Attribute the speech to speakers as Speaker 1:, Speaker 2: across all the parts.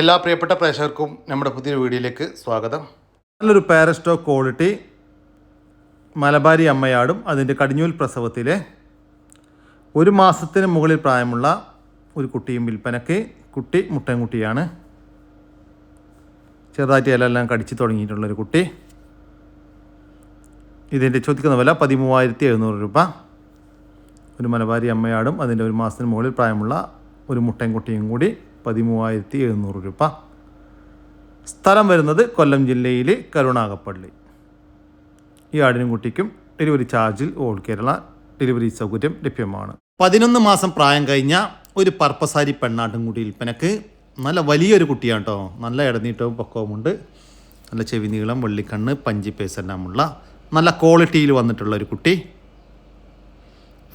Speaker 1: എല്ലാ പ്രിയപ്പെട്ട പ്രേക്ഷകർക്കും നമ്മുടെ പുതിയ വീഡിയോയിലേക്ക് സ്വാഗതം.
Speaker 2: നല്ലൊരു പാരസ്റ്റോ ക്വാളിറ്റി മലബാരി അമ്മയാടും അതിന്റെ കടിഞ്ഞൂൽ പ്രസവത്തിലെ ഒരു മാസത്തിന് മുകളിൽ പ്രായമുള്ള ഒരു കുട്ടിയും വിൽപ്പനയ്ക്ക് കുട്ടി മുട്ടൻകുട്ടിയാണ്. ചെറുതായിട്ട് ഇലെല്ലാം കടിച്ചു തുടങ്ങിയിട്ടുള്ളൊരു കുട്ടി. ഇതിന്റെ ചോദിക്കുന്ന വില പതിമൂവായിരത്തി എഴുന്നൂറ് രൂപ. ഒരു മലബാരി അമ്മയാടും അതിന്റെ ഒരു മാസത്തിന് മുകളിൽ പ്രായമുള്ള ഒരു മുട്ടൻകുട്ടിയും കൂടി പതിമൂവായിരത്തി എഴുന്നൂറ് രൂപ. സ്ഥലം വരുന്നത് കൊല്ലം ജില്ലയിലെ കരുണാകപ്പള്ളി. ഈ ആടിനും കുട്ടിക്കും ഡെലിവറി ചാർജിൽ ഓൾ കേരള ഡെലിവറി സൗകര്യം ലഭ്യമാണ്. പതിനൊന്ന് മാസം പ്രായം കഴിഞ്ഞ ഒരു പർപ്പസാരി പെണ്ണാട്ടും കൂടി വിൽപ്പനക്ക് നല്ല വലിയൊരു കുട്ടിയാണ് കേട്ടോ നല്ല ഇടനീട്ടവും പൊക്കവുമുണ്ട്. നല്ല ചെവി നീളം വെള്ളിക്കണ്ണ് പഞ്ചി പേസെല്ലാമുള്ള നല്ല ക്വാളിറ്റിയിൽ വന്നിട്ടുള്ള ഒരു കുട്ടി.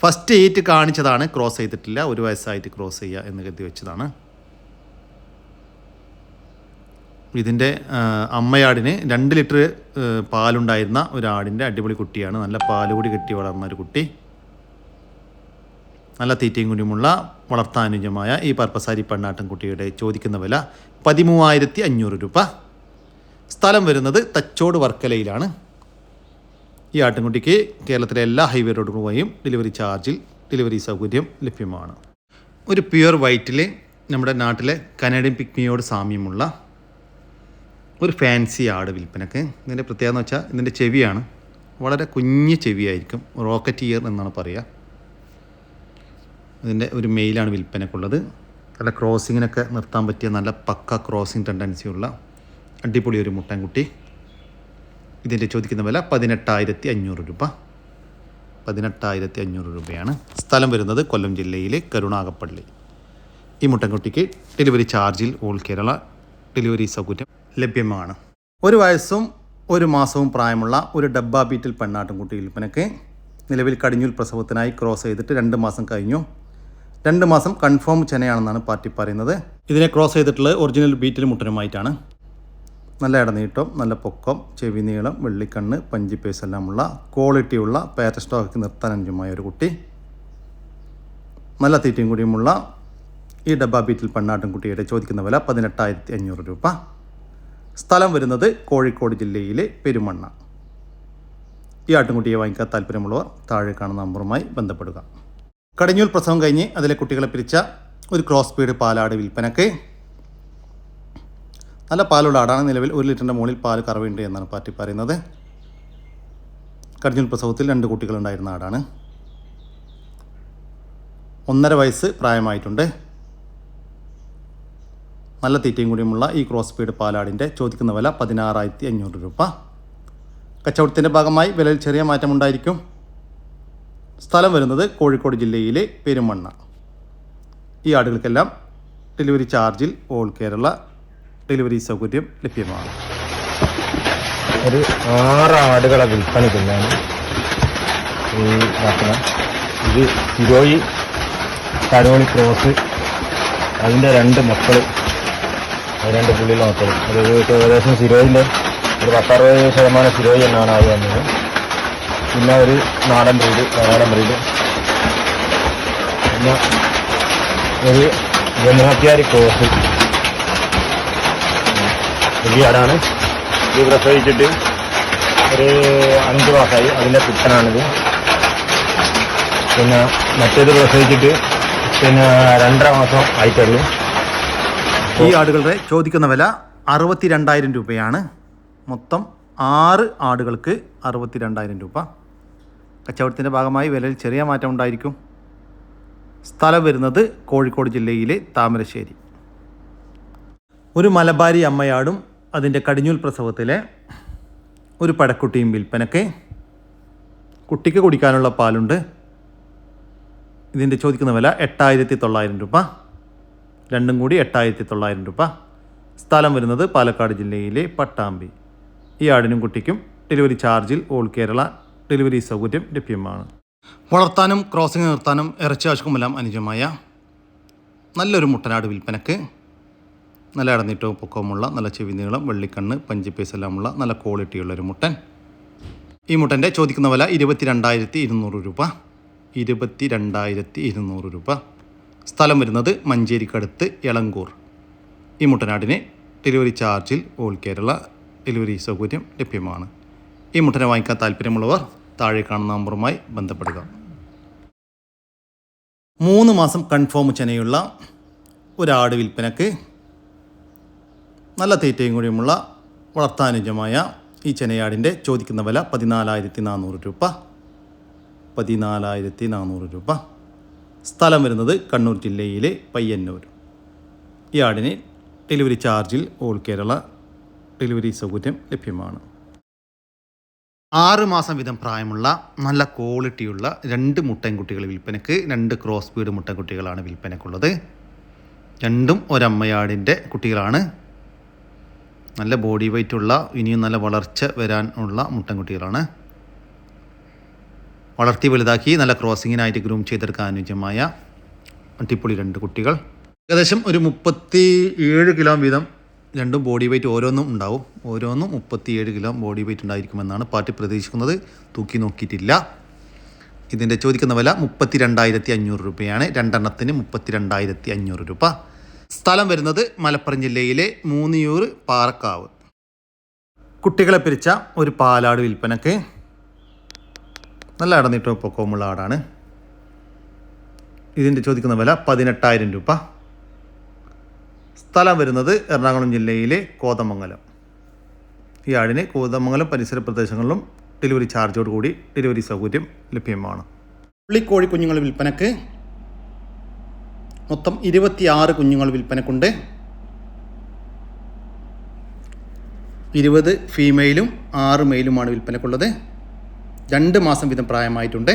Speaker 2: ഫസ്റ്റ് എയ്റ്റ് കാണിച്ചതാണ് ക്രോസ് ചെയ്തിട്ടില്ല. ഒരു വയസ്സായിട്ട് ക്രോസ് ചെയ്യുക എന്ന് കരുതി വെച്ചതാണ്. ഇതിന്റെ അമ്മയാടിന് രണ്ട് ലിറ്റർ പാലുണ്ടായിരുന്ന ഒരു ആടിന്റെ അടിപൊളി കുട്ടിയാണ്. നല്ല പാലുകൂടി കെട്ടി വളർന്ന ഒരു കുട്ടി. നല്ല തീറ്റയും കുടിയുമുള്ള വളർത്താനുജമായ ഈ പർപ്പസാരി പെണ്ണാട്ടൻ കുട്ടിയുടെ ചോദിക്കുന്ന വില പതിമൂവായിരത്തി അഞ്ഞൂറ് രൂപ. സ്ഥലം വരുന്നത് തച്ചോട് വർക്കലയിലാണ്. ഈ ആട്ടിൻകുട്ടിക്ക് കേരളത്തിലെ എല്ലാ ഹൈവേ റോഡുകളുമായും ഡെലിവറി ചാർജിൽ ഡെലിവറി സൗകര്യം ലഭ്യമാണ്. ഒരു പ്യുവർ വൈറ്റിൽ നമ്മുടെ നാട്ടിലെ കനേഡിയൻ പിക്മിയോട് സാമ്യമുള്ള ഒരു ഫാൻസി ആട് വിൽപ്പനക്ക്. ഇതിന്റെ പ്രത്യേകത എന്ന് വെച്ചാൽ ഇതിന്റെ ചെവിയാണ്. വളരെ കുഞ്ഞ് ചെവിയായിരിക്കും. റോക്കറ്റ് ഇയർ എന്നാണ് പറയുക ഇതിന്റെ ഒരു മെയിലാണ് വിൽപ്പനക്കുള്ളത്. നല്ല ക്രോസിങ്ങിനൊക്കെ നിർത്താൻ പറ്റിയ നല്ല പക്ക ക്രോസിങ് ടെൻഡൻസി ഉള്ള അടിപൊളി ഒരു മുട്ടൻകുട്ടി. ഇതിന്റെ ചോദിക്കുന്ന വില പതിനെട്ടായിരത്തി അഞ്ഞൂറ് രൂപ. പതിനെട്ടായിരത്തി അഞ്ഞൂറ് രൂപയാണ്. സ്ഥലം വരുന്നത് കൊല്ലം ജില്ലയിലെ കരുണാകപ്പള്ളി. ഈ മുട്ടൻകുട്ടിക്ക് ഡെലിവറി ചാർജിൽ ഓൾ കേരള ഡെലിവറി സൗകര്യം ലഭ്യമാണ്. ഒരു വയസ്സും ഒരു മാസവും പ്രായമുള്ള ഒരു ഡബ്ബ ബീറ്റിൽ പെണ്ണാട്ടുംകുട്ടി വിൽപ്പനയ്ക്ക് നിലവിൽ കടിഞ്ഞൂൽ പ്രസവത്തിനായി ക്രോസ് ചെയ്തിട്ട് രണ്ട് മാസം കഴിഞ്ഞു. രണ്ട് മാസം കൺഫേം ചെനയാണെന്നാണ് പാർട്ടി പറയുന്നത്. ഇതിനെ ക്രോസ് ചെയ്തിട്ടുള്ളത് ഒറിജിനൽ ബീറ്റിൽ മുട്ടനുമായിട്ടാണ്. നല്ല ഇടനീട്ടം നല്ല പൊക്കം ചെവി നീളം വെള്ളിക്കണ്ണ് പഞ്ചിപ്പേസ് എല്ലാമുള്ള ക്വാളിറ്റിയുള്ള പാരസ്റ്റോക്ക് നിർത്താൻ അനുജമായ ഒരു കുട്ടി. നല്ല തീറ്റയും കൂടിയുമുള്ള ഈ ഡബ്ബ ബീറ്റിൽ പെണ്ണാട്ടും കുട്ടിയുടെ ചോദിക്കുന്ന വില പതിനെട്ടായിരത്തി അഞ്ഞൂറ് രൂപ. സ്ഥലം വരുന്നത് കോഴിക്കോട് ജില്ലയിലെ പെരുമണ്ണ. ഈ ആട്ടുംകുട്ടിയെ വാങ്ങിക്കാൻ താല്പര്യമുള്ളവർ താഴെ കാണുന്ന നമ്പറുമായി ബന്ധപ്പെടുക. കടിഞ്ഞൂൽ പ്രസവം കഴിഞ്ഞ് അതിലെ കുട്ടികളെ പിരിച്ച ഒരു ക്രോസ് പീഡ് പാലാട് വിൽപ്പനക്ക് നല്ല പാലുള്ള ആടാണ് നിലവിൽ ഒരു ലിറ്ററിന്റെ മുകളിൽ പാൽ കറവുണ്ട് എന്നാണ് പാർട്ടി പറയുന്നത്. കടിഞ്ഞൂൽ പ്രസവത്തിൽ രണ്ട് കുട്ടികളുണ്ടായിരുന്ന ആടാണ്. ഒന്നര വയസ്സ് പ്രായമായിട്ടുണ്ട്. നല്ല തീറ്റയും കൂടിയുമുള്ള ഈ ക്രോസ് സ്പീഡ് പാലാടിന്റെ ചോദിക്കുന്ന വില പതിനാറായിരത്തി അഞ്ഞൂറ് രൂപ. കച്ചവടത്തിന്റെ ഭാഗമായി വിലയിൽ ചെറിയ മാറ്റമുണ്ടായിരിക്കും സ്ഥലം വരുന്നത് കോഴിക്കോട് ജില്ലയിലെ പെരുമണ്ണ. ഈ ആടുകൾക്കെല്ലാം ഡെലിവറി ചാർജിൽ ഓൾ കേരള ഡെലിവറി സൗകര്യം ലഭ്യമാണ്.
Speaker 3: ഒരു ആറ് ആടുകളെ വിൽപ്പനയ്ക്കുള്ളതാണ് ഈ ഭക്ഷണം ഇത് സിരോയി തരോണി ക്രോസ് അതിന്റെ രണ്ട് മക്കൾ രണ്ട് പുള്ളിയിൽ മക്കൾ അത് ഏകദേശം സിരോയിന്റെ ഒരു പത്തറുപത് ശതമാനം സിരോയി എന്നാണ് അത് വന്നത്. പിന്നെ ഒരു നാടൻ ബ്രീഡ് നാടൻ ബ്രീഡ്. പിന്നെ ഒരു ജന്മഹത്യാരി ക്രോസ് ഈ ആടാണ്. ഇത് പ്രസവിച്ചിട്ട് ഒരു അഞ്ച് മാസമായി. അതിന്റെ പുത്തനാണിത് പിന്നെ മറ്റേത് പ്രസവിച്ചിട്ട് പിന്നെ രണ്ടര മാസം ആയിട്ടുള്ളൂ.
Speaker 2: ഈ ആടുകളുടെ ചോദിക്കുന്ന വില അറുപത്തി രണ്ടായിരം രൂപയാണ്. മൊത്തം ആറ് ആടുകൾക്ക് അറുപത്തി രണ്ടായിരം രൂപ. കച്ചവടത്തിന്റെ ഭാഗമായി വിലയിൽ ചെറിയ മാറ്റം ഉണ്ടായിരിക്കും. സ്ഥലം വരുന്നത് കോഴിക്കോട് ജില്ലയിലെ താമരശ്ശേരി. ഒരു മലബാരി അമ്മയാടും അതിന്റെ കടിഞ്ഞൂൽ പ്രസവത്തിലെ ഒരു പടക്കുട്ടിയും വിൽപ്പനക്ക് കുട്ടിക്ക് കുടിക്കാനുള്ള പാലുണ്ട്. ഇതിന്റെ ചോദിക്കുന്ന വില എട്ടായിരത്തി തൊള്ളായിരം രൂപ. രണ്ടും കൂടി എട്ടായിരത്തി തൊള്ളായിരം രൂപ. സ്ഥലം വരുന്നത് പാലക്കാട് ജില്ലയിലെ പട്ടാമ്പി. ഈ ആടിനും കുട്ടിക്കും ഡെലിവറി ചാർജിൽ ഓൾ കേരള ഡെലിവറി സൗകര്യം ലഭ്യമാണ്. വളർത്താനും ക്രോസിംഗ് നിർത്താനും ഇറച്ചി ആവശ്യക്കുമെല്ലാം അനുജമായ നല്ലൊരു മുട്ടനാട് വിൽപ്പനക്ക് നല്ല ഇടനീട്ടവും പൊക്കവുമുള്ള നല്ല ചെവി നീളം വെള്ളിക്കണ്ണ് പഞ്ചിപ്പേസ് എല്ലാമുള്ള നല്ല ക്വാളിറ്റിയുള്ളൊരു മുട്ടൻ. ഈ മുട്ടന്റെ ചോദിക്കുന്ന വില ഇരുപത്തി രണ്ടായിരത്തി ഇരുന്നൂറ് രൂപ. ഇരുപത്തി രണ്ടായിരത്തി ഇരുന്നൂറ് രൂപ. സ്ഥലം വരുന്നത് മഞ്ചേരിക്കടുത്ത് എളങ്കൂർ. ഈ മുട്ടനാടിന് ഡെലിവറി ചാർജിൽ ഓൾ കേരള ഡെലിവറി സൗകര്യം ലഭ്യമാണ്. ഈ മുട്ടനെ വാങ്ങിക്കാൻ താല്പര്യമുള്ളവർ താഴെ കാണുന്ന നമ്പറുമായി ബന്ധപ്പെടുക. മൂന്ന് മാസം കൺഫേം ചെനയുള്ള ഒരാട് വിൽപ്പനക്ക് നല്ല തീറ്റയും കൂടിയുമുള്ള വളർത്താനുജമായ ഈ ചെനയാടിന്റെ ചോദിക്കുന്ന വില പതിനാലായിരത്തി നാനൂറ് രൂപ. പതിനാലായിരത്തി നാനൂറ് രൂപ. സ്ഥലം വരുന്നത് കണ്ണൂർ ജില്ലയിലെ പയ്യന്നൂർ. ഈ ആടിന് ഡെലിവറി ചാർജിൽ ഓൾ കേരള ഡെലിവറി സൗകര്യം ലഭ്യമാണ്. ആറ് മാസം വീതം പ്രായമുള്ള നല്ല ക്വാളിറ്റിയുള്ള രണ്ട് മുട്ടൻകുട്ടികൾ വിൽപ്പനയ്ക്ക് രണ്ട് ക്രോസ് ബീഡ് മുട്ടൻകുട്ടികളാണ് വിൽപ്പനയ്ക്കുള്ളത്. രണ്ടും ഒരമ്മയാടിന്റെ കുട്ടികളാണ്. നല്ല ബോഡി വെയ്റ്റുള്ള ഇനിയും നല്ല വളർച്ച വരാനുള്ള മുട്ടൻകുട്ടികളാണ്. വളർത്തി വലുതാക്കി നല്ല ക്രോസിങ്ങിനായിട്ട് ഗ്രൂം ചെയ്തെടുക്കാൻ അനുയോജ്യമായ അടിപൊളി രണ്ട് കുട്ടികൾ. ഏകദേശം ഒരു മുപ്പത്തി ഏഴ് കിലോ വീതം രണ്ടും ബോഡി വെയ്റ്റ് ഓരോന്നും ഉണ്ടാവും. ഓരോന്നും മുപ്പത്തിയേഴ് കിലോ ബോഡി വെയ്റ്റ് ഉണ്ടായിരിക്കുമെന്നാണ് പാർട്ടി പ്രതീക്ഷിക്കുന്നത്. തൂക്കി നോക്കിയിട്ടില്ല. ഇതിന്റെ ചോദിക്കുന്ന വില മുപ്പത്തി രണ്ടായിരത്തി അഞ്ഞൂറ് രൂപയാണ്. രണ്ടെണ്ണത്തിന് മുപ്പത്തി രണ്ടായിരത്തി അഞ്ഞൂറ് രൂപ. സ്ഥലം വരുന്നത് മലപ്പുറം ജില്ലയിലെ മൂന്നിയൂർ പാറക്കാവ്. കുട്ടികളെ പിരിച്ച ഒരു പാലാട് വിൽപ്പനക്ക് നല്ല അടന്നിട്ടും പൊക്കവുമുള്ള ആടാണ്. ഇതിന്റെ ചോദിക്കുന്ന വില പതിനെട്ടായിരം രൂപ. സ്ഥലം വരുന്നത് എറണാകുളം ജില്ലയിലെ കോതമംഗലം. ഈ ആടിന് കോതമംഗലം പരിസര പ്രദേശങ്ങളിലും ഡെലിവറി ചാർജോട് കൂടി ഡെലിവറി സൗകര്യം ലഭ്യമാണ്. പുള്ളിക്കോഴി കുഞ്ഞുങ്ങൾ വിൽപ്പനക്ക് മൊത്തം ഇരുപത്തിയാറ് കുഞ്ഞുങ്ങൾ വിൽപ്പനക്കുണ്ട്. ഇരുപത് ഫീമെയിലും ആറ് മെയിലുമാണ് വിൽപ്പനക്കുള്ളത്. രണ്ട് മാസം വീതം പ്രായമായിട്ടുണ്ട്.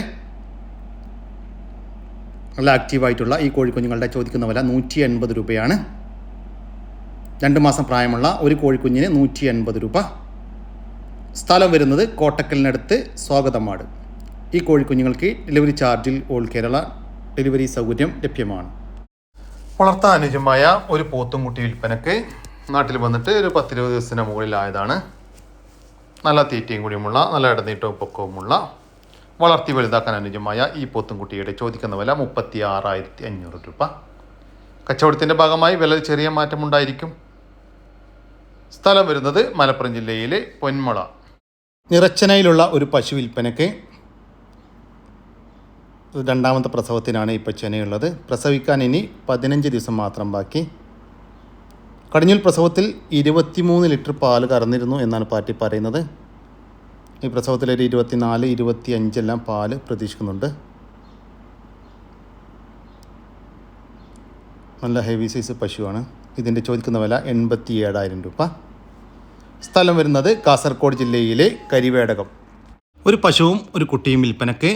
Speaker 2: നല്ല ആക്റ്റീവായിട്ടുള്ള ഈ കോഴിക്കുഞ്ഞുങ്ങളുടെ ചോദിക്കുന്ന വില നൂറ്റി എൺപത് രൂപയാണ്. രണ്ട് മാസം പ്രായമുള്ള ഒരു കോഴിക്കുഞ്ഞിന് നൂറ്റി എൺപത് രൂപ. സ്ഥലം വരുന്നത് കോട്ടക്കലിനടുത്ത് സ്വാഗതമാട്. ഈ കോഴിക്കുഞ്ഞുങ്ങൾക്ക് ഡെലിവറി ചാർജിൽ ഓൾ കേരള ഡെലിവറി സൗകര്യം ലഭ്യമാണ്. വളർത്താൻ അനുജമായ ഒരു പോത്തുംകുട്ടി വിൽപ്പനക്ക് നാട്ടിൽ വന്നിട്ട് ഒരു പത്തിരുപത് ദിവസത്തിന് മുകളിലായതാണ്. നല്ല തീറ്റയും കൂടിയുമുള്ള നല്ല ഇടനീട്ടവും പൊക്കവുമുള്ള വളർത്തി വലുതാക്കാൻ അനുജമായ ഈ പോത്തുംകുട്ടിയുടെ ചോദിക്കുന്ന വില മുപ്പത്തി ആറായിരത്തി അഞ്ഞൂറ് രൂപ. കച്ചവടത്തിന്റെ ഭാഗമായി വില ചെറിയ മാറ്റമുണ്ടായിരിക്കും. സ്ഥലം വരുന്നത് മലപ്പുറം ജില്ലയിലെ പൊന്മുള. നിറച്ചനയിലുള്ള ഒരു പശു വിൽപ്പനയ്ക്ക് രണ്ടാമത്തെ പ്രസവത്തിനാണ് ഈ പശുവിനെയുള്ളത് പ്രസവിക്കാൻ ഇനി പതിനഞ്ച് ദിവസം മാത്രം ബാക്കി. കടിഞ്ഞൂൽ പ്രസവത്തിൽ ഇരുപത്തിമൂന്ന് ലിറ്റർ പാൽ കറന്നിരുന്നു എന്നാണ് പാർട്ടി പറയുന്നത്. ഈ പ്രസവത്തിൽ ഒരു ഇരുപത്തിനാല് ഇരുപത്തി അഞ്ചെല്ലാം പാൽ പ്രതീക്ഷിക്കുന്നുണ്ട്. നല്ല ഹെവി സൈസ് പശുവാണ്. ഇതിന്റെ ചോദിക്കുന്ന വില എൺപത്തി ഏഴായിരം രൂപ. സ്ഥലം വരുന്നത് കാസർഗോഡ് ജില്ലയിലെ കരിവേടകം. ഒരു പശുവും ഒരു കുട്ടിയും വിൽപ്പനക്ക്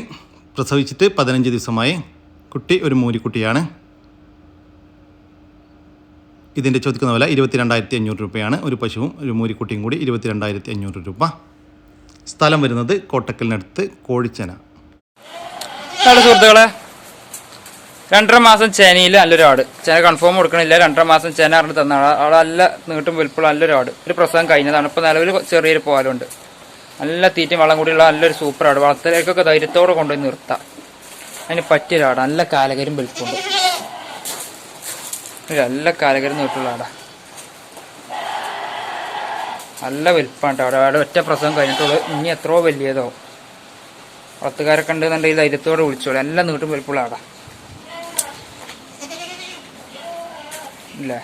Speaker 2: പ്രസവിച്ചിട്ട് പതിനഞ്ച് ദിവസമായി കുട്ടി ഒരു മൂരിക്കുട്ടിയാണ് ഇതിന്റെ ചോദിക്കുന്ന വില ഇരുപത്തിരണ്ടായിരത്തി അഞ്ഞൂറ് രൂപയാണ്. ഒരു പശുവും ഒരു മൂരിക്കുട്ടിയും കൂടി ഇരുപത്തിരണ്ടായിരത്തി അഞ്ഞൂറ് രൂപ. സ്ഥലം വരുന്നത് കോട്ടക്കലിനടുത്ത് കോഴിച്ചന.
Speaker 4: സുഹൃത്തുക്കളെ രണ്ടര മാസം ചേനയിൽ നല്ലൊരു ആട്. ചേന കൺഫേം കൊടുക്കണില്ല. രണ്ടര മാസം ചേന അറിഞ്ഞ് തന്ന ആൾ നല്ല നീട്ടും വലുപ്പമുള്ള നല്ലൊരു ആട്. ഒരു പ്രസവം കഴിഞ്ഞതാണ്. ഇപ്പോൾ നിലവിൽ ചെറിയൊരു പോലുണ്ട് നല്ല തീറ്റയും വെള്ളം കൂടിയുള്ള നല്ലൊരു സൂപ്പർ ആട്. വളർത്തലേക്കൊക്കെ ധൈര്യത്തോടെ കൊണ്ടുപോയി നിർത്താം. അതിന് പറ്റിയൊരാട് നല്ല കാലകരും വലുപ്പമുണ്ട് നല്ല കാലകരും നീട്ടുള്ള ആടാ നല്ല വലുപ്പമാണ് കേട്ടോ അവിടെ അവിടെ ഒറ്റ പ്രസവം കഴിഞ്ഞിട്ടുള്ളൂ. ഇനി എത്രയോ വലിയതാവും വളർത്തുകാരൊക്കെ ഉണ്ടെന്നുണ്ടെങ്കിൽ ധൈര്യത്തോടെ വിളിച്ചോളൂ. എല്ലാം നീട്ടും വലിപ്പുള്ള ആടാ ഇല്ലേ?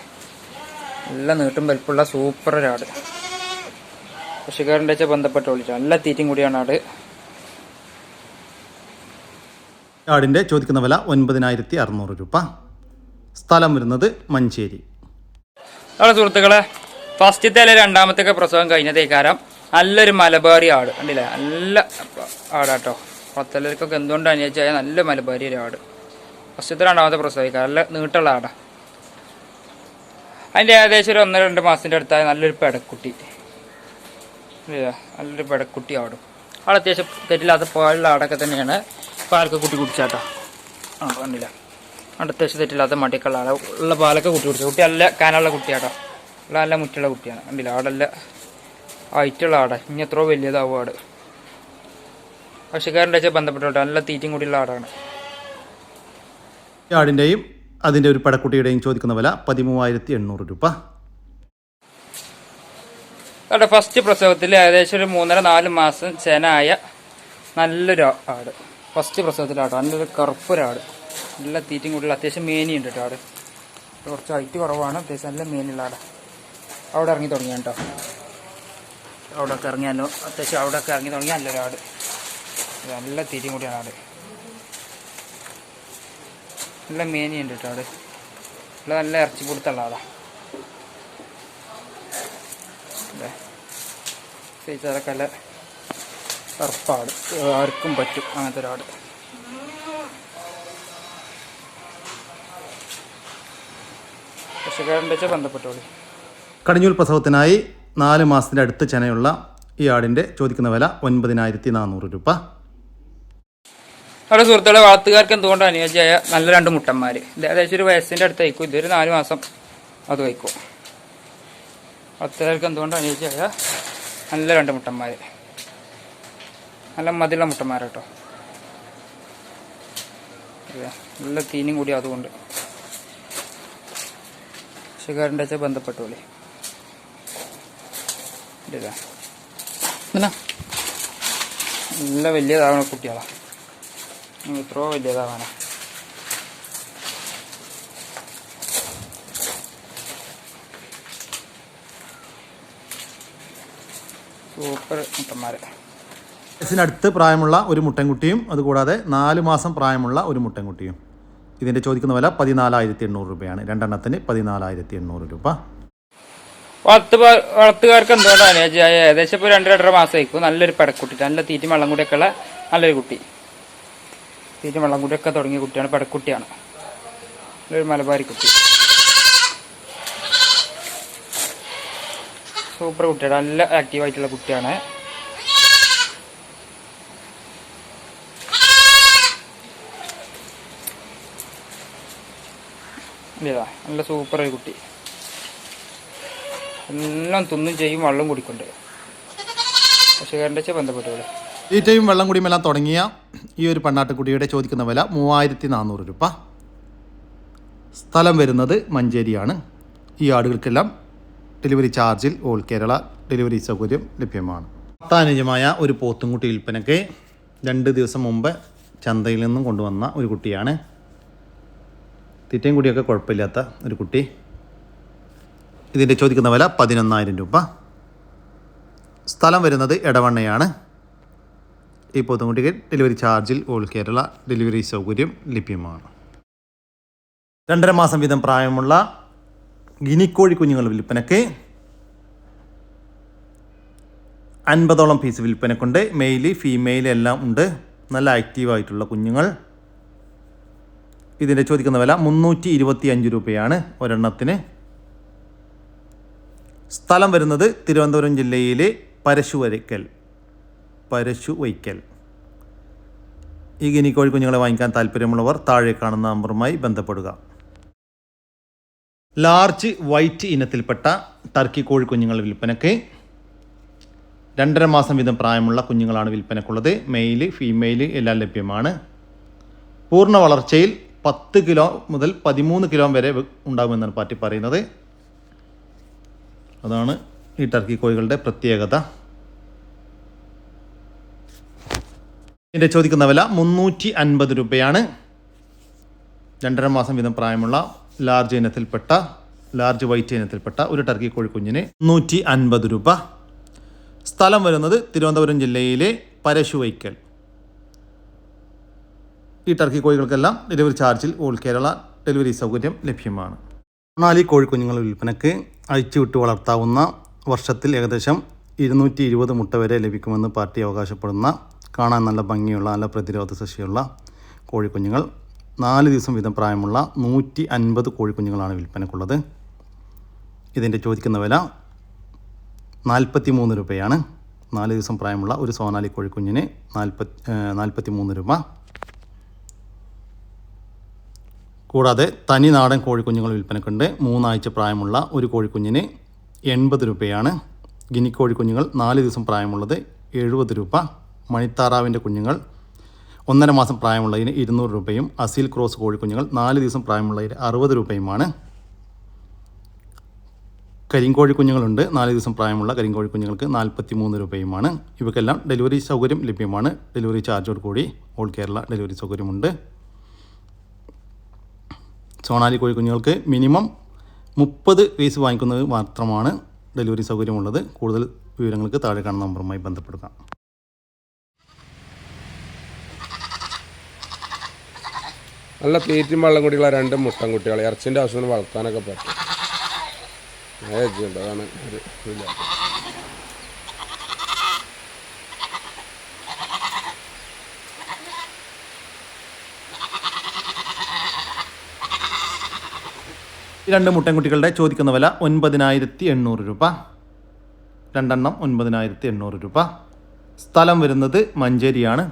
Speaker 4: നല്ല നീട്ടും വലിപ്പുള്ള സൂപ്പർ ഒരാട് കൃഷിക്കാരന്റെ വെച്ചാൽ ബന്ധപ്പെട്ട് വിളിച്ചു. നല്ല തീറ്റയും കൂടിയാണ് ആട്.
Speaker 2: ആടിന്റെ ചോദിക്കുന്ന വില ഒൻപതിനായിരത്തി അറുന്നൂറ് രൂപ. സ്ഥലം വരുന്നത് മഞ്ചേരി.
Speaker 4: അവിടെ സുഹൃത്തുക്കളെ ഫസ്റ്റത്തെ അല്ലെ രണ്ടാമത്തെ പ്രസവം കഴിഞ്ഞതേക്കാരം നല്ലൊരു മലബാരി ആട് കണ്ടില്ലേ? നല്ല ആടാട്ടോ. പത്തലർക്കൊക്കെ എന്തുകൊണ്ട് അനുയോജ്യമായ നല്ല മലബാരി ഒരു ആട്. ഫസ്റ്റത്തെ രണ്ടാമത്തെ പ്രസവിക്കാം നല്ല നീട്ടുള്ള ആടാ. അതിന്റെ ഏകദേശം ഒരു ഒന്നര രണ്ട് മാസത്തിന്റെ അടുത്തായ നല്ലൊരു പെടക്കുട്ടി? നല്ലൊരു പെടക്കുട്ടി ആടും. ആൾ അത്യാവശ്യം തെറ്റില്ലാത്ത പാലുള്ള ആടൊക്കെ തന്നെയാണ്. പാലൊക്കെ കുട്ടി കുടിച്ചാട്ടോ. ആ കണ്ടില്ല? അവിടെ അത്യാവശ്യം തെറ്റില്ലാത്ത മടിക്കുള്ള ആളെ. ഉള്ള പാലൊക്കെ കുട്ടി കുടിച്ചു കുട്ടി നല്ല കാനുള്ള കുട്ടിയാട്ടോ. ഉള്ള നല്ല മുറ്റുള്ള കുട്ടിയാണ്. കണ്ടില്ല? ആടല്ല ഹൈറ്റുള്ള ആടാ. ഇനി എത്രയോ വലിയതാവും ആട്. പക്ഷിക്കാരന്റെ വെച്ചാൽ ബന്ധപ്പെട്ടോട്ടെ നല്ല തീറ്റയും കൂടിയുള്ള ആടാണ്.
Speaker 2: ആടിന്റെയും അതിന്റെ ഒരു പടക്കുട്ടിയുടെയും ചോദിക്കുന്ന വില പതിമൂവായിരത്തി എണ്ണൂറ് രൂപ.
Speaker 4: അവിടെ ഫസ്റ്റ് പ്രസവത്തിൽ ഏകദേശം ഒരു മൂന്നര നാല് മാസം ചെനായ നല്ലൊരു ആട്. ഫസ്റ്റ് പ്രസവത്തിലാട്ടോ. നല്ലൊരു കറുപ്പൊരാട്. നല്ല തീറ്റയും കൂടുതൽ. അത്യാവശ്യം മേനിയുണ്ട് കേട്ടോ അവിടെ കുറച്ച് ഹൈറ്റ് കുറവാണ്. അത്യാവശ്യം നല്ല മേനിയുള്ള അവിടെ അവിടെ ഇറങ്ങി തുടങ്ങിയ കേട്ടോ അവിടെ ഒക്കെ ഇറങ്ങിയാലോ അത്യാവശ്യം അവിടെ ഒക്കെ ഇറങ്ങി തുടങ്ങിയ നല്ലൊരു ആട്. നല്ല തീറ്റയും കൂടിയാണ് ആട്. നല്ല മേനിയുണ്ട് കേട്ടോ അവിടെ നല്ല ഇറച്ചി കൊടുത്തുള്ള ആളാ സൈസതൊക്കെ നല്ല ഉറപ്പാട് ആർക്കും പറ്റും അങ്ങനത്തെ ഒരാട് കൃഷിക്കാരന്റെ വെച്ചാൽ ബന്ധപ്പെട്ടോളി.
Speaker 2: കടിഞ്ഞൂൽ പ്രസവത്തിനായി നാല് മാസത്തിന്റെ അടുത്ത് ചെനയുള്ള ഈ ആടിന്റെ ചോദിക്കുന്ന വില ഒൻപതിനായിരത്തി നാനൂറ് രൂപ.
Speaker 4: അവിടെ സുഹൃത്തുക്കളെ വളർത്തുകാർക്ക് എന്തുകൊണ്ട് അനുയോജ്യമായ നല്ല രണ്ട് മുട്ടന്മാർ ഇത് ഏകദേശം ഒരു വയസ്സിന്റെ അടുത്ത് വയ്ക്കും ഇതൊരു നാല് മാസം അത് വയ്ക്കും. വളർത്തുകാർക്ക് എന്തുകൊണ്ട് അനുയോജ്യമായ നല്ല രണ്ട് മുട്ടന്മാർ നല്ല മതിലുള്ള മുട്ടന്മാർ കേട്ടോ നല്ല തീനും കൂടി അതുകൊണ്ട്. കൃഷിക്കാരന്റെ വെച്ചാൽ ബന്ധപ്പെട്ടോളി എന്നാ? നല്ല വലിയതാവണ കുട്ടികളാണ് എത്രയോ വലിയതാവാനാ സൂപ്പർ മുട്ടന്മാര്.
Speaker 2: വയസ്സിനടുത്ത് പ്രായമുള്ള ഒരു മുട്ടൻകുട്ടിയും അതുകൂടാതെ നാല് മാസം പ്രായമുള്ള ഒരു മുട്ടൻകുട്ടിയും. ഇതിന്റെ ചോദിക്കുന്ന വില പതിനാലായിരത്തി എണ്ണൂറ് രൂപയാണ്. രണ്ടെണ്ണത്തിന് പതിനാലായിരത്തി എണ്ണൂറ് രൂപ.
Speaker 4: വളർത്ത് വളർത്തുകാർക്ക് എന്തുകൊണ്ടാണ് ഏകദേശം ഇപ്പോൾ രണ്ട് രണ്ടര മാസം ആയിരിക്കും നല്ലൊരു പടക്കുട്ടി. നല്ല തീറ്റും വെള്ളം കൂടിയൊക്കെ ഉള്ള നല്ലൊരു കുട്ടി. തീറ്റും വെള്ളം കൂടിയൊക്കെ തുടങ്ങിയ കുട്ടിയാണ് പടക്കുട്ടിയാണ്. നല്ലൊരു മലബാരി കുട്ടി. സൂപ്പർ കുട്ടിയാണ്. നല്ല ആക്റ്റീവായിട്ടുള്ള കുട്ടിയാണ്. ഇതാ നല്ല സൂപ്പർ ഒരു കുട്ടി. എല്ലാം തിന്നും ചെയ്യും വെള്ളം കുടിക്കൊണ്ട്. കർഷകരുടെ വെച്ച് ബന്ധപ്പെട്ടോളൂ
Speaker 2: തീറ്റയും വെള്ളം കുടിയുമെല്ലാം തുടങ്ങിയ ഈ ഒരു പെണ്ണാട്ടുകുട്ടിയുടെ ചോദിക്കുന്ന വില മൂവായിരത്തി നാനൂറ് രൂപ. സ്ഥലം വരുന്നത് മഞ്ചേരിയാണ്. ഈ ആടുകൾക്കെല്ലാം ഡെലിവറി ചാർജിൽ ഓൾ കേരള ഡെലിവറി സൗകര്യം ലഭ്യമാണ്. പത്താനുജമായ ഒരു പോത്തുംകുട്ടി വിൽപ്പനയ്ക്ക് രണ്ട് ദിവസം മുമ്പ് ചന്തയിൽ നിന്നും കൊണ്ടുവന്ന ഒരു കുട്ടിയാണ് തീറ്റയും കൂടിയൊക്കെ കുഴപ്പമില്ലാത്ത ഒരു കുട്ടി. ഇതിന്റെ ചോദിക്കുന്ന വില പതിനൊന്നായിരം രൂപ. സ്ഥലം വരുന്നത് ഇടവണ്ണയാണ് ഈ പോത്തുംകുട്ടിക്ക് ഡെലിവറി ചാർജിൽ ഓൾ കേരള ഡെലിവറി സൗകര്യം ലഭ്യമാണ്. രണ്ടര മാസം വീതം പ്രായമുള്ള ഗിനിക്കോഴി കുഞ്ഞുങ്ങൾ വിൽപ്പനയ്ക്ക് അൻപതോളം പീസ് വിൽപ്പനക്കുണ്ട്. മെയിൽ ഫീമെയിൽ എല്ലാം ഉണ്ട്. നല്ല ആക്റ്റീവായിട്ടുള്ള കുഞ്ഞുങ്ങൾ. ഇതിന്റെ ചോദിക്കുന്ന വില മുന്നൂറ്റി ഇരുപത്തി അഞ്ച് രൂപയാണ് ഒരെണ്ണത്തിന്. സ്ഥലം വരുന്നത് തിരുവനന്തപുരം ജില്ലയിലെ പരശുവരയ്ക്കൽ പരശു വൈക്കൽ ഈ ഗിനി കോഴി കുഞ്ഞുങ്ങളെ വാങ്ങിക്കാൻ താല്പര്യമുള്ളവർ താഴെ കാണുന്ന നമ്പറുമായി ബന്ധപ്പെടുക. ലാർജ് വൈറ്റ് ഇനത്തിൽപ്പെട്ട ടർക്കി കോഴി കുഞ്ഞുങ്ങൾ വിൽപ്പനയ്ക്ക് രണ്ടര മാസം വീതം പ്രായമുള്ള കുഞ്ഞുങ്ങളാണ് വിൽപ്പനക്കുള്ളത്. മെയിൽ ഫീമെയിൽ എല്ലാം ലഭ്യമാണ്. പൂർണ വളർച്ചയിൽ പത്ത് കിലോ മുതൽ പതിമൂന്ന് കിലോ വരെ ഉണ്ടാകുമെന്നാണ് പാർട്ടി പറയുന്നത്. അതാണ് ഈ ടർക്കി കോഴികളുടെ പ്രത്യേകത. ഇതിന്റെ ചോദിക്കുന്ന വില മുന്നൂറ്റി അൻപത് രൂപയാണ്. രണ്ടര മാസം വീതം പ്രായമുള്ള ലാർജ് ഇനത്തിൽപ്പെട്ട ലാർജ് വൈറ്റ് ഇനത്തിൽപ്പെട്ട ഒരു ടർക്കി കോഴിക്കുഞ്ഞിന് നൂറ്റി അൻപത് രൂപ. സ്ഥലം വരുന്നത് തിരുവനന്തപുരം ജില്ലയിലെ പരശുവൈക്കൽ. ഈ ടർക്കി കോഴികൾക്കെല്ലാം ഡെലിവറി ചാർജിൽ ഓൾ കേരള ഡെലിവറി സൗകര്യം ലഭ്യമാണ്. നാല് കോഴിക്കുഞ്ഞുങ്ങളുടെ വിൽപ്പനയ്ക്ക് അഴിച്ചുവിട്ട് വളർത്താവുന്ന വർഷത്തിൽ ഏകദേശം ഇരുന്നൂറ്റി ഇരുപത് മുട്ട വരെ ലഭിക്കുമെന്ന് പാർട്ടി അവകാശപ്പെടുന്ന കാണാൻ നല്ല ഭംഗിയുള്ള നല്ല പ്രതിരോധ ശേഷിയുള്ള കോഴിക്കുഞ്ഞുങ്ങൾ നാല് ദിവസം വീതം പ്രായമുള്ള നൂറ്റി അൻപത് കോഴിക്കുഞ്ഞുങ്ങളാണ് വിൽപ്പനക്കുള്ളത് ഇതിന്റെ ചോദിക്കുന്ന വില നാൽപ്പത്തി മൂന്ന് രൂപയാണ്. നാല് ദിവസം പ്രായമുള്ള ഒരു സോനാലി കോഴിക്കുഞ്ഞിന് നാൽപ്പത്തി നാൽപ്പത്തി മൂന്ന് രൂപ. കൂടാതെ തനി നാടൻ കോഴിക്കുഞ്ഞുങ്ങൾ വിൽപ്പനക്കുണ്ട്. മൂന്നാഴ്ച പ്രായമുള്ള ഒരു കോഴിക്കുഞ്ഞിന് എൺപത് രൂപയാണ്. ഗിനി കോഴിക്കുഞ്ഞുങ്ങൾ നാല് ദിവസം പ്രായമുള്ളത് എഴുപത് രൂപ. മണിത്താറാവിന്റെ കുഞ്ഞുങ്ങൾ ഒന്നര മാസം പ്രായമുള്ളതിന് ഇരുന്നൂറ് രൂപയും അസീൽ ക്രോസ് കോഴിക്കുഞ്ഞുങ്ങൾ നാല് ദിവസം പ്രായമുള്ളതിന് അറുപത് രൂപയുമാണ്. കരിങ്കോഴി കുഞ്ഞുങ്ങളുണ്ട്. നാല് ദിവസം പ്രായമുള്ള കരിങ്കോഴി കുഞ്ഞുങ്ങൾക്ക് നാൽപ്പത്തി മൂന്ന് രൂപയുമാണ്. ഇവക്കെല്ലാം ഡെലിവറി സൗകര്യം ലഭ്യമാണ്. ഡെലിവറി ചാർജോട് കൂടി ഓൾ കേരള ഡെലിവറി സൗകര്യമുണ്ട്. സോണാലി കോഴി കുഞ്ഞുങ്ങൾക്ക് മിനിമം മുപ്പത് പീസ് വാങ്ങിക്കുന്നത് മാത്രമാണ് ഡെലിവറി സൗകര്യമുള്ളത്. കൂടുതൽ വിവരങ്ങൾക്ക് താഴെ കാണുന്ന നമ്പറുമായി ബന്ധപ്പെടുക
Speaker 5: നല്ല തീറ്റും വെള്ളം കൂടിയുള്ള രണ്ട് മുട്ടൻ കുട്ടികൾ ഇറച്ചിന്റെ ആവശ്യത്തിന് വളർത്താനൊക്കെ പറ്റും. അതാണ് ഒരു
Speaker 2: രണ്ട് മുട്ടൻകുട്ടികളുടെ ചോദിക്കുന്ന വില ഒൻപതിനായിരത്തി എണ്ണൂറ് രൂപ. രണ്ടെണ്ണം ഒൻപതിനായിരത്തി എണ്ണൂറ് രൂപ. സ്ഥലം വരുന്നത് മഞ്ചേരിയാണ്.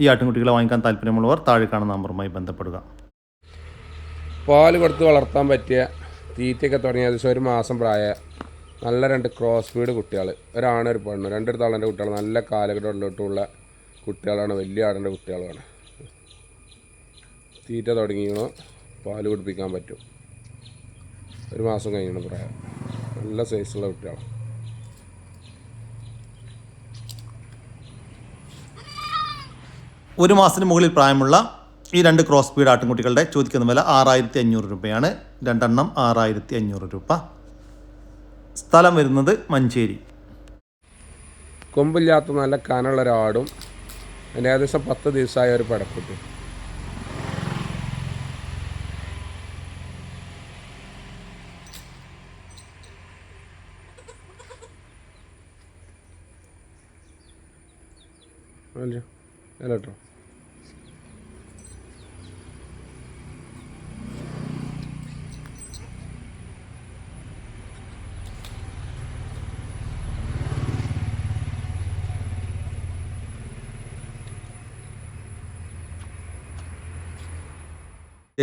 Speaker 2: ഈ ആട്ടിൻകുട്ടികളെ വാങ്ങിക്കാൻ താല്പര്യമുള്ളവർ താഴെ കാണുന്ന നമ്പറുമായി ബന്ധപ്പെടുക.
Speaker 5: പാൽ കൊടുത്ത് വളർത്താൻ പറ്റിയ തീറ്റയൊക്കെ തുടങ്ങിയ ഏകദേശം ഒരു മാസം പ്രായ നല്ല രണ്ട് ക്രോസ് ബീഡ് കുട്ടികൾ. ഒരാണ് ഒരു പെണ്ണ്. രണ്ടൊരു തളന്റെ കുട്ടികൾ. നല്ല കാലഘട്ടമുള്ള കുട്ടികളാണ്. വലിയ ആടിന്റെ കുട്ടികളാണ് തീറ്റ തുടങ്ങിയോ പാൽ കുടിപ്പിക്കാൻ പറ്റും. ഒരു മാസം കഴിഞ്ഞാണ് പ്രായം നല്ല സൈസുള്ള കുട്ടികളാണ്
Speaker 2: ഒരു മാസത്തിന് മുകളിൽ പ്രായമുള്ള ഈ രണ്ട് ക്രോസ് ബീഡ് ആട്ടിൻകുട്ടികളുടെ ചോദിക്കുന്ന വില ആറായിരത്തി അഞ്ഞൂറ് രൂപയാണ്. രണ്ടെണ്ണം ആറായിരത്തി അഞ്ഞൂറ് രൂപ. സ്ഥലം വരുന്നത് മഞ്ചേരി.
Speaker 5: കൊമ്പില്ലാത്ത നല്ല കനുള്ള ഒരാടും ഏകദേശം പത്ത് ദിവസമായ ഒരു പടക്കുട്ടി. അല്ല? അല്ല കേട്ടോ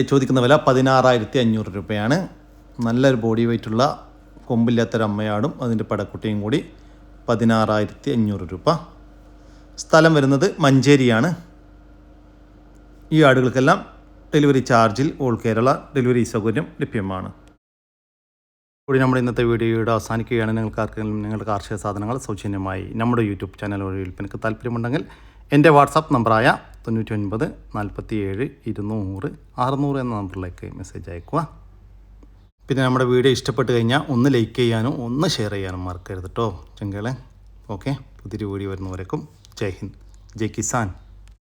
Speaker 2: ചോദിക്കുന്ന വില പതിനാറായിരത്തി അഞ്ഞൂറ് രൂപയാണ്. നല്ലൊരു ബോഡി വെയ്റ്റുള്ള കൊമ്പില്ലാത്തൊരമ്മയാടും അതിന്റെ പടക്കുട്ടിയും കൂടി പതിനാറായിരത്തി അഞ്ഞൂറ് രൂപ. സ്ഥലം വരുന്നത് മഞ്ചേരിയാണ്. ഈ ആടുകൾക്കെല്ലാം ഡെലിവറി ചാർജിൽ ഓൾ കേരള ഡെലിവറി സൗകര്യം ലഭ്യമാണ്. കൂടി നമ്മുടെ ഇന്നത്തെ വീഡിയോയുടെ അവസാനിക്കുകയാണ്. നിങ്ങൾക്ക് ആർക്കെങ്കിലും നിങ്ങളുടെ കാർഷിക സാധനങ്ങൾ സൗജന്യമായി നമ്മുടെ യൂട്യൂബ് ചാനൽ വഴി വിൽപ്പനക്ക് താല്പര്യമുണ്ടെങ്കിൽ എന്റെ വാട്സാപ്പ് നമ്പറായ തൊണ്ണൂറ്റി ഒൻപത് നാൽപ്പത്തി ഏഴ് ഇരുന്നൂറ് അറുന്നൂറ് എന്ന നമ്പറിലേക്ക് മെസ്സേജ് അയക്കുക പിന്നെ നമ്മുടെ വീഡിയോ ഇഷ്ടപ്പെട്ട് കഴിഞ്ഞാൽ ഒന്ന് ലൈക്ക് ചെയ്യാനും ഒന്ന് ഷെയർ ചെയ്യാനും മറക്കരുത് കേട്ടോ ചെങ്കളെ ഓക്കെ. പുതിയൊരു വീഡിയോ വരുന്നവരേക്കും जय हिंद जय किसान।